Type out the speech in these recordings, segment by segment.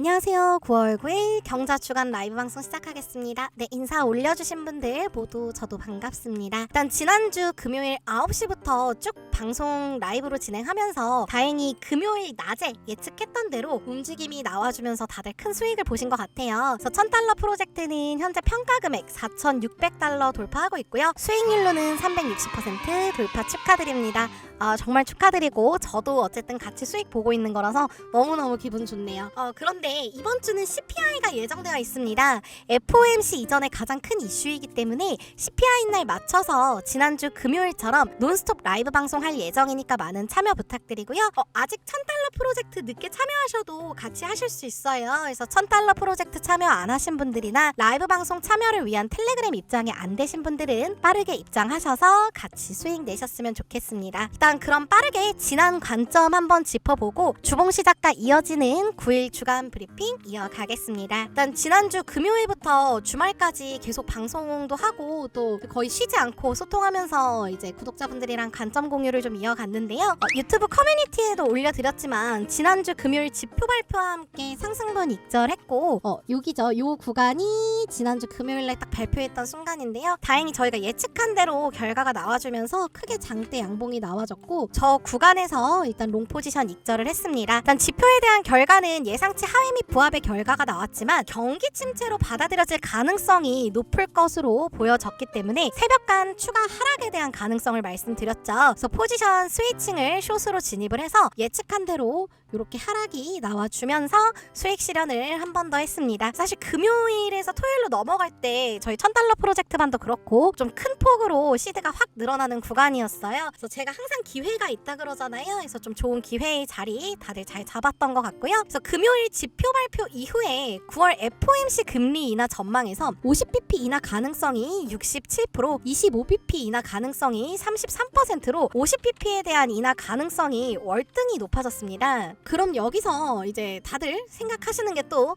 안녕하세요. 9월 9일 경자 주간 라이브 방송 시작하겠습니다. 네, 인사 올려주신 분들 모두 저도 반갑습니다. 일단 지난주 금요일 9시부터 쭉 방송 라이브로 진행하면서 다행히 금요일 낮에 예측했던 대로 움직임이 나와주면서 다들 큰 수익을 보신 것 같아요. 그래서 1000달러 프로젝트는 현재 평가 금액 4,600달러 돌파하고 있고요. 수익률로는 360% 돌파 축하드립니다. 아, 정말 축하드리고 저도 어쨌든 같이 수익 보고 있는 거라서 너무너무 기분 좋네요. 어, 그런데 이번 주는 CPI가 예정되어 있습니다. FOMC 이전에 가장 큰 이슈이기 때문에 CPI 날 맞춰서 지난주 금요일처럼 논스톱 라이브 방송할 예정이니까 많은 참여 부탁드리고요. 어, 아직 1000달러 프로젝트 늦게 참여하셔도 같이 하실 수 있어요. 그래서 1000달러 프로젝트 참여 안 하신 분들이나 라이브 방송 참여를 위한 텔레그램 입장이 안 되신 분들은 빠르게 입장하셔서 같이 수익 내셨으면 좋겠습니다. 일단 그럼 빠르게 지난 관점 한번 짚어보고 주봉 시작과 이어지는 9일 주간 브리핑 이어가겠습니다. 일단 지난주 금요일부터 주말까지 계속 방송도 하고 또 거의 쉬지 않고 소통하면서 이제 구독자분들이랑 관점 공유를 좀 이어갔는데요. 어, 유튜브 커뮤니티에도 올려드렸지만 지난주 금요일 지표 발표와 함께 상승분 익절했고 어, 여기죠. 요 구간이 지난주 금요일에 딱 발표했던 순간인데요. 다행히 저희가 예측한 대로 결과가 나와주면서 크게 장대 양봉이 나와줬고 저 구간에서 일단 롱 포지션 익절을 했습니다. 일단 지표에 대한 결과는 예상치 하회 및 부합의 결과가 나왔지만 경기 침체로 받아들여질 가능성이 높을 것으로 보여졌기 때문에 새벽간 추가 하락에 대한 가능성을 말씀드렸죠. 그래서 포지션 스위칭을 숏으로 진입을 해서 예측한 대로 이렇게 하락이 나와주면서 수익 실현을 한 번 더 했습니다. 사실 금요일에서 토요일로 넘어갈 때 저희 1000달러 프로젝트 반도 그렇고 좀 큰 폭으로 시드가 확 늘어나는 구간이었어요. 그래서 제가 항상 기회가 있다 그러잖아요. 그래서 좀 좋은 기회의 자리 다들 잘 잡았던 것 같고요. 그래서 금요일 지표 발표 이후에 9월 FOMC 금리 인하 전망에서 50bp 인하 가능성이 67%, 25bp 인하 가능성이 33%로 50bp에 대한 인하 가능성이 월등히 높아졌습니다. 그럼 여기서 이제 다들 생각하시는 게 또 어?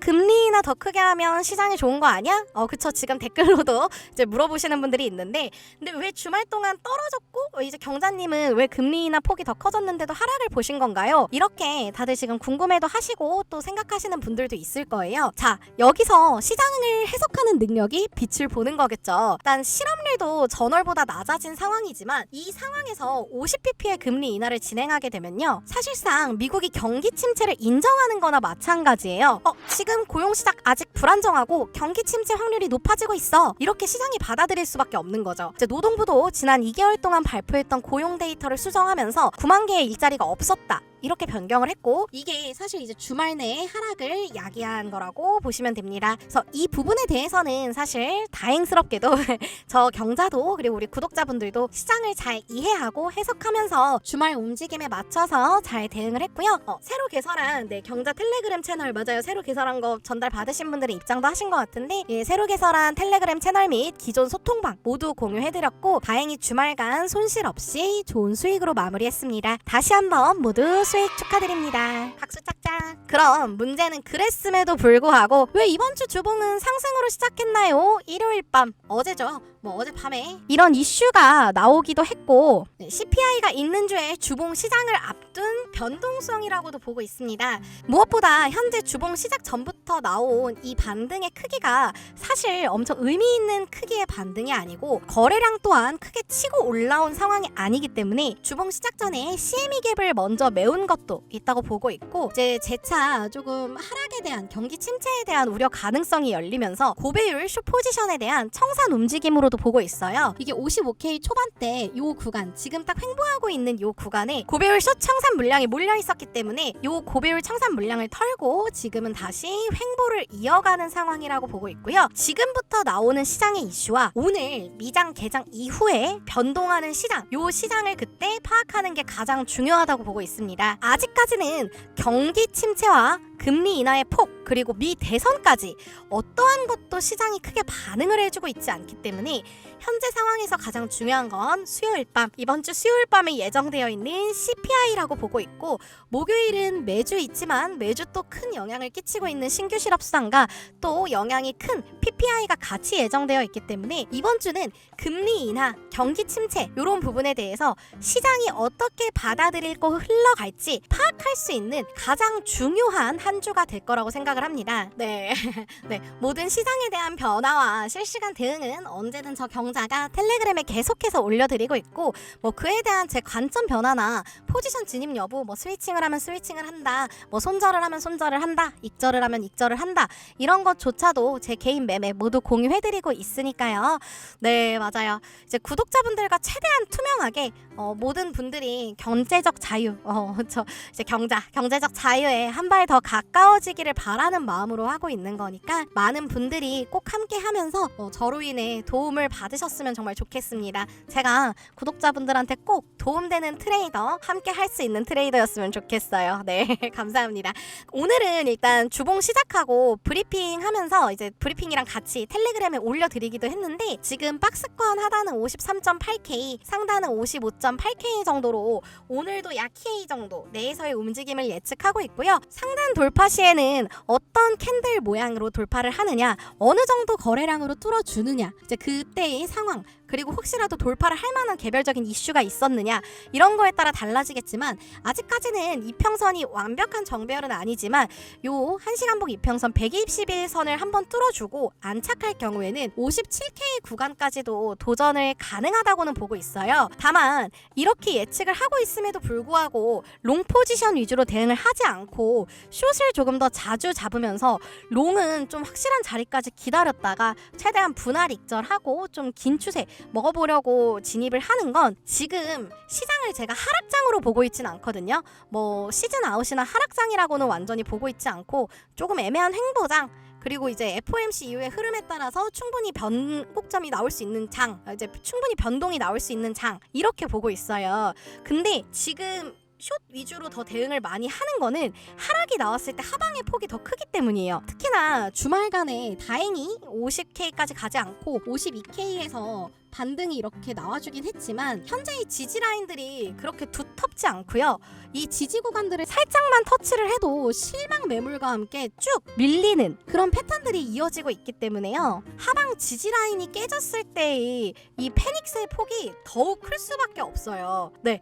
금리 인하 더 크게 하면 시장이 좋은 거 아니야? 어 그쵸 지금 댓글로도 이제 물어보시는 분들이 있는데 근데 왜 주말 동안 떨어졌고 어, 이제 경자님은 왜 금리 인하 폭이 더 커졌는데도 하락을 보신 건가요? 이렇게 다들 지금 궁금해도 하시고 또 생각하시는 분들도 있을 거예요. 자 여기서 시장을 해석하는 능력이 빛을 보는 거겠죠. 일단 실업률도 전월보다 낮아진 상황이지만 이 상황에서 50bp의 금리 인하를 진행하게 되면요. 사실상 미국이 경기 침체를 인정하는 거나 마찬가지예요. 어, 지금 고용 시작 아직 불안정하고 경기 침체 확률이 높아지고 있어. 이렇게 시장이 받아들일 수밖에 없는 거죠. 이제 노동부도 지난 2개월 동안 발표했던 고용 데이터를 수정하면서 9만 개의 일자리가 없었다. 이렇게 변경을 했고 이게 사실 이제 주말 내에 하락을 야기한 거라고 보시면 됩니다. 그래서 이 부분에 대해서는 사실 다행스럽게도 저 경자도 그리고 우리 구독자분들도 시장을 잘 이해하고 해석하면서 주말 움직임에 맞춰서 잘 대응을 했고요. 어, 새로 개설한 네, 경자 텔레그램 채널 맞아요. 새로 개설한 거 전달 받으신 분들은 입장도 하신 것 같은데 예, 새로 개설한 텔레그램 채널 및 기존 소통방 모두 공유해드렸고 다행히 주말간 손실 없이 좋은 수익으로 마무리했습니다. 다시 한번 모두 수익 축하드립니다. 박수 짝짝. 그럼 문제는 그랬음에도 불구하고 왜 이번 주 주봉은 상승으로 시작했나요? 일요일 밤 어제죠. 뭐 어젯밤에 이런 이슈가 나오기도 했고 네, CPI가 있는 주에 주봉 시장을 앞둔 변동성이라고도 보고 있습니다. 무엇보다 현재 주봉 시작 전부터 나온 이 반등의 크기가 사실 엄청 의미 있는 크기의 반등이 아니고 거래량 또한 크게 치고 올라온 상황이 아니기 때문에 주봉 시작 전에 CME 갭을 먼저 메운 것도 있다고 보고 있고 이제 재차 조금 하락에 대한 경기 침체에 대한 우려 가능성이 열리면서 고배율 숏 포지션에 대한 청산 움직임으로 도 보고 있어요. 이게 55K 초반대 요 구간 지금 딱 횡보하고 있는 요 구간에 고배율 숏 청산 물량이 몰려 있었기 때문에 요 고배율 청산 물량을 털고 지금은 다시 횡보를 이어가는 상황이라고 보고 있고요. 지금부터 나오는 시장의 이슈와 오늘 미장 개장 이후에 변동하는 시장 요 시장을 그때 파악하는 게 가장 중요하다고 보고 있습니다. 아직까지는 경기 침체와 금리 인하의 폭 그리고 미 대선까지 어떠한 것도 시장이 크게 반응을 해주고 있지 않기 때문에 に 현재 상황에서 가장 중요한 건 수요일 밤 이번 주 수요일 밤에 예정되어 있는 CPI라고 보고 있고 목요일은 매주 있지만 매주 또 큰 영향을 끼치고 있는 신규 실업 수당과 또 영향이 큰 PPI가 같이 예정되어 있기 때문에 이번 주는 금리 인하, 경기 침체 이런 부분에 대해서 시장이 어떻게 받아들이고 흘러갈지 파악할 수 있는 가장 중요한 한 주가 될 거라고 생각을 합니다. 네. 네. 모든 시장에 대한 변화와 실시간 대응은 언제든 저 경 자가 텔레그램에 계속해서 올려드리고 있고 뭐 그에 대한 제 관점 변화나 포지션 진입 여부 뭐 스위칭을 하면 스위칭을 한다 뭐 손절을 하면 손절을 한다 익절을 하면 익절을 한다 이런 것조차도 제 개인 매매 모두 공유해드리고 있으니까요. 네 맞아요. 이제 구독자분들과 최대한 투명하게 어, 모든 분들이 경제적 자유 어 저 이제 경자 경제적 자유에 한 발 더 가까워지기를 바라는 마음으로 하고 있는 거니까 많은 분들이 꼭 함께 하면서 어, 저로 인해 도움을 받으 셨으면 정말 좋겠습니다. 제가 구독자분들한테 꼭 도움되는 트레이더 함께 할 수 있는 트레이더였으면 좋겠어요. 네 감사합니다. 오늘은 일단 주봉 시작하고 브리핑 하면서 이제 브리핑이랑 같이 텔레그램에 올려드리기도 했는데 지금 박스권 하단은 53.8K 상단은 55.8K 정도로 오늘도 약 K 정도 내에서의 움직임을 예측하고 있고요. 상단 돌파 시에는 어떤 캔들 모양으로 돌파를 하느냐 어느 정도 거래량으로 뚫어주느냐 이제 그때의 상황 그리고 혹시라도 돌파를 할 만한 개별적인 이슈가 있었느냐 이런 거에 따라 달라지겠지만 아직까지는 이평선이 완벽한 정배열은 아니지만 요 1시간봉 이평선 120일선을 한번 뚫어주고 안착할 경우에는 57K 구간까지도 도전을 가능하다고는 보고 있어요. 다만 이렇게 예측을 하고 있음에도 불구하고 롱 포지션 위주로 대응을 하지 않고 숏을 조금 더 자주 잡으면서 롱은 좀 확실한 자리까지 기다렸다가 최대한 분할 익절하고 좀긴 추세 먹어보려고 진입을 하는 건 지금 시장을 제가 하락장으로 보고 있진 않거든요. 뭐 시즌 아웃이나 하락장이라고는 완전히 보고 있지 않고 조금 애매한 횡보장 그리고 이제 FOMC 이후의 흐름에 따라서 충분히 변곡점이 나올 수 있는 장, 어, 이제 충분히 변동이 나올 수 있는 장 이렇게 보고 있어요. 근데 지금 숏 위주로 더 대응을 많이 하는 거는 하락이 나왔을 때 하방의 폭이 더 크기 때문이에요. 특히나 주말간에 다행히 50K까지 가지 않고 52K에서 반등이 이렇게 나와주긴 했지만 현재의 지지 라인들이 그렇게 두텁지 않고요. 이 지지 구간들을 살짝만 터치를 해도 실망 매물과 함께 쭉 밀리는 그런 패턴들이 이어지고 있기 때문에요. 하방 지지 라인이 깨졌을 때의 이 페닉스의 폭이 더욱 클 수밖에 없어요. 네,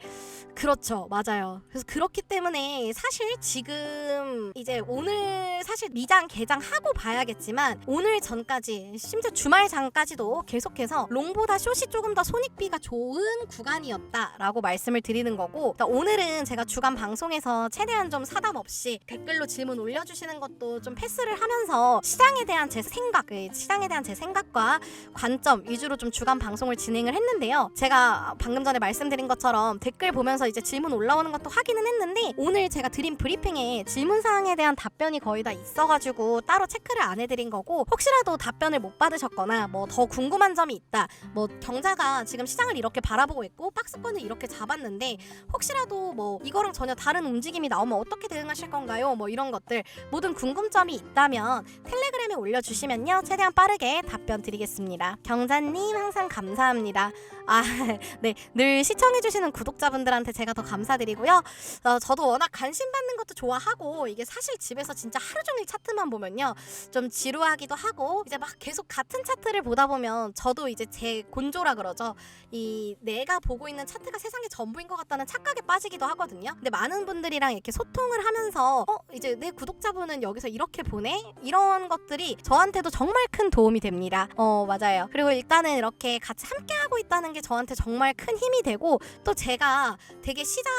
그렇죠, 맞아요. 그래서 그렇기 때문에 사실 지금 이제 오늘 사실 미장 개장하고 봐야겠지만 오늘 전까지 심지어 주말 장까지도 계속해서 롱보다 숏이 조금 더 손익비가 좋은 구간이었다라고 말씀을 드리는 거고 그러니까 오늘은 제가 주간 방송에서 최대한 좀 사담 없이 댓글로 질문 올려주시는 것도 좀 패스를 하면서 시장에 대한 제 생각, 예, 시장에 대한 제 생각과 관점 위주로 좀 주간 방송을 진행을 했는데요. 제가 방금 전에 말씀드린 것처럼 댓글 보면서 이제 질문 올라오는 것도 확인은 했는데 오늘 제가 드린 브리핑에 질문 사항에 대한 답변이 거의 다 있어가지고 따로 체크를 안 해드린 거고 혹시라도 답변을 못 받으셨거나 뭐 더 궁금한 점이 있다. 뭐 경자가 지금 시장을 이렇게 바라보고 있고 박스권을 이렇게 잡았는데 혹시라도 뭐 이거랑 전혀 다른 움직임이 나오면 어떻게 대응하실 건가요? 뭐 이런 것들 모든 궁금점이 있다면 텔레그램에 올려주시면요 최대한 빠르게 답변 드리겠습니다. 경자님 항상 감사합니다. 아, 네, 늘 시청해주시는 구독자분들한테 제가 더 감사드리고요. 어, 저도 워낙 관심 받는 것도 좋아하고 이게 사실 집에서 진짜 하루 종일 차트만 보면요 좀 지루하기도 하고 이제 막 계속 같은 차트를 보다 보면 저도 이제 제 곤조라 그러죠. 이 내가 보고 있는 차트가 세상의 전부인 것 같다는 착각에 빠지기도 하거든요. 근데 많은 분들이랑 이렇게 소통을 하면서 어 이제 내 구독자분은 여기서 이렇게 보내 이런 것들이 저한테도 정말 큰 도움이 됩니다. 어 맞아요. 그리고 일단은 이렇게 같이 함께 하고 있다는 게 저한테 정말 큰 힘이 되고 또 제가 되게 시장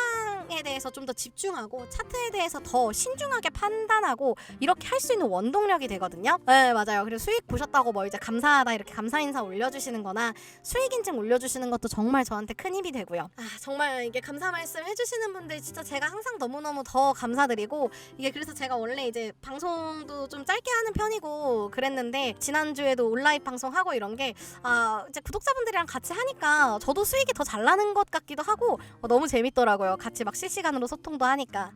에 대해서 좀 더 집중하고 차트에 대해서 더 신중하게 판단하고 이렇게 할 수 있는 원동력이 되거든요. 네 맞아요. 그리고 수익 보셨다고 뭐 이제 감사하다 이렇게 감사 인사 올려주시는 거나 수익 인증 올려주시는 것도 정말 저한테 큰 힘이 되고요. 아 정말 이게 감사 말씀 해주시는 분들 진짜 제가 항상 너무너무 더 감사드리고 이게 그래서 제가 원래 이제 방송도 좀 짧게 하는 편이고 그랬는데 지난주에도 온라인 방송하고 이런 게 아, 이제 구독자분들이랑 같이 하니까 저도 수익이 더 잘 나는 것 같기도 하고 어, 너무 재밌더라고요. 같이 막 실시간으로 소통도 하니까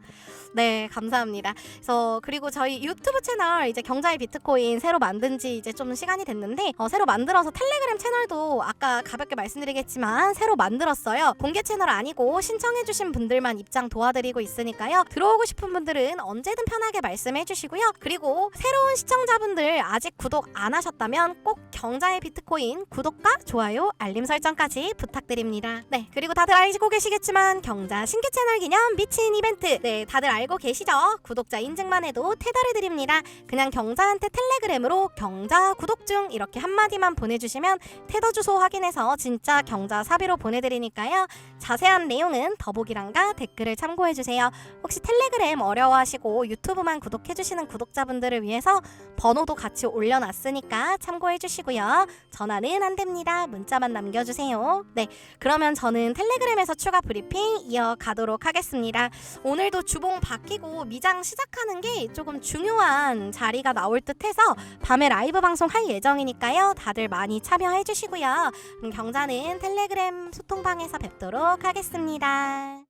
네 감사합니다. 그래서 그리고 저희 유튜브 채널 이제 경자의 비트코인 새로 만든 지 이제 좀 시간이 됐는데 어, 새로 만들어서 텔레그램 채널도 아까 가볍게 말씀드리겠지만 새로 만들었어요. 공개 채널 아니고 신청해주신 분들만 입장 도와드리고 있으니까요. 들어오고 싶은 분들은 언제든 편하게 말씀해주시고요. 그리고 새로운 시청자분들 아직 구독 안 하셨다면 꼭 경자의 비트코인 구독과 좋아요, 알림 설정까지 부탁드립니다. 네, 그리고 다들 알고 계시겠지만 경자 신규 채널 기념 미친 이벤트. 네, 다들 알고 계시죠? 구독자 인증만 해도 태달을 드립니다. 그냥 경자한테 텔레그램으로 경자 구독 중 이렇게 한마디만 보내주시면 테더 주소 확인해서 진짜 경자 사비로 보내드리니까요. 자세한 내용은 더보기란과 댓글을 참고해주세요. 혹시 텔레그램 어려워하시고 유튜브만 구독해주시는 구독자분들을 위해서 번호도 같이 올려놨으니까 참고해주시고요. 전화는 안 됩니다. 문자만 남겨주세요. 네, 그러면 저는 텔레그램에서 추가 브리핑 이어가 도록 하겠습니다. 오늘도 주봉 바뀌고 미장 시작하는 게 조금 중요한 자리가 나올 듯 해서 밤에 라이브 방송 할 예정이니까요. 다들 많이 참여해 주시고요. 그럼 경자는 텔레그램 소통방에서 뵙도록 하겠습니다.